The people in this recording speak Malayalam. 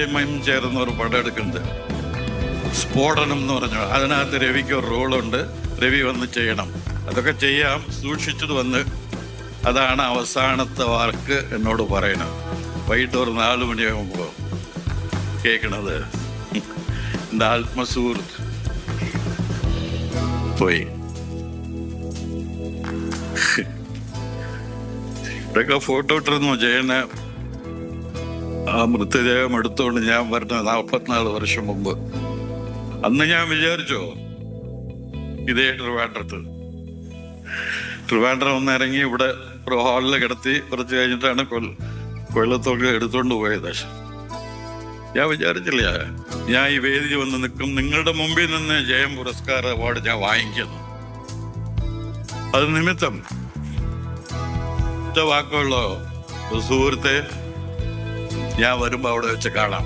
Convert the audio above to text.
ചേർന്ന് ഒരു പടം എടുക്കുന്നത് സ്ഫോടനം എന്ന് പറഞ്ഞു അതിനകത്ത് രവിക്ക് ഒരു റോളുണ്ട്. രവി വന്ന് ചെയ്യണം. അതൊക്കെ ചെയ്യാം. സൂക്ഷിച്ചത് വന്ന് അതാണ് അവസാനത്തെ വാക്ക് എന്നോട് പറയണം. വൈകിട്ട് ഒരു നാല് മണിയാകുമ്പോൾ കേൾക്കണത് എന്റെ ആത്മസുഹൃത്ത് പോയി. ഇവിടെയൊക്കെ ഫോട്ടോ ഇട്ടിരുന്നു. ജയനെ ആ മൃതദേഹം എടുത്തുകൊണ്ട് ഞാൻ വരുന്ന നാൽപ്പത്തിനാല് വർഷം മുമ്പ്. അന്ന് ഞാൻ വിചാരിച്ചോ ഇതേ ട്രിവാൻഡ്രത്ത്. ട്രിവാൻഡ്രം ഒന്ന് ഇറങ്ങി ഇവിടെ ഒരു ഹാളിൽ കിടത്തി കുറച്ച് കഴിഞ്ഞിട്ടാണ് കൊല്ല കൊല്ലത്തൊക്കെ എടുത്തുകൊണ്ട് പോയത്. ഞാൻ വിചാരിച്ചില്ല ഞാൻ ഈ വേദി വന്ന് നിൽക്കും. നിങ്ങളുടെ മുമ്പിൽ നിന്ന് ജയം പുരസ്കാര അവാർഡ് ഞാൻ വാങ്ങിക്കുന്നു. അത് നിമിത്തം. വാക്കുള്ളോ സുഹൃത്തെ ഞാൻ വരുമ്പോൾ അവിടെ വെച്ച് കാണാം.